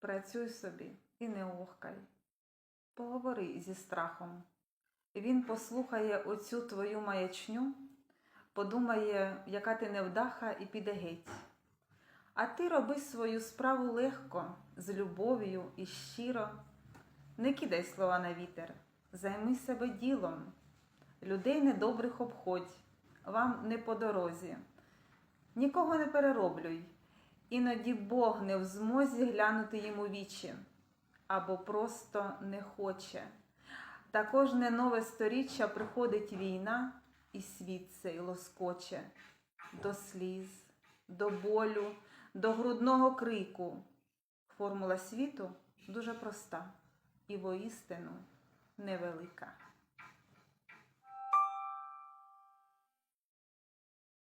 Працюй собі і не охкай. Поговори зі страхом. Він послухає оцю твою маячню, подумає, яка ти невдаха, і піде геть. А ти роби свою справу легко, з любов'ю і щиро. Не кидай слова на вітер, займи себе ділом. Людей недобрих обходь, вам не по дорозі. Нікого не перероблюй, іноді Бог не в змозі глянути йому вічі, або просто не хоче. Та кожне нове сторіччя приходить війна, і світ цей лоскоче до сліз, до болю, до грудного крику. Формула світу дуже проста і воістину невелика.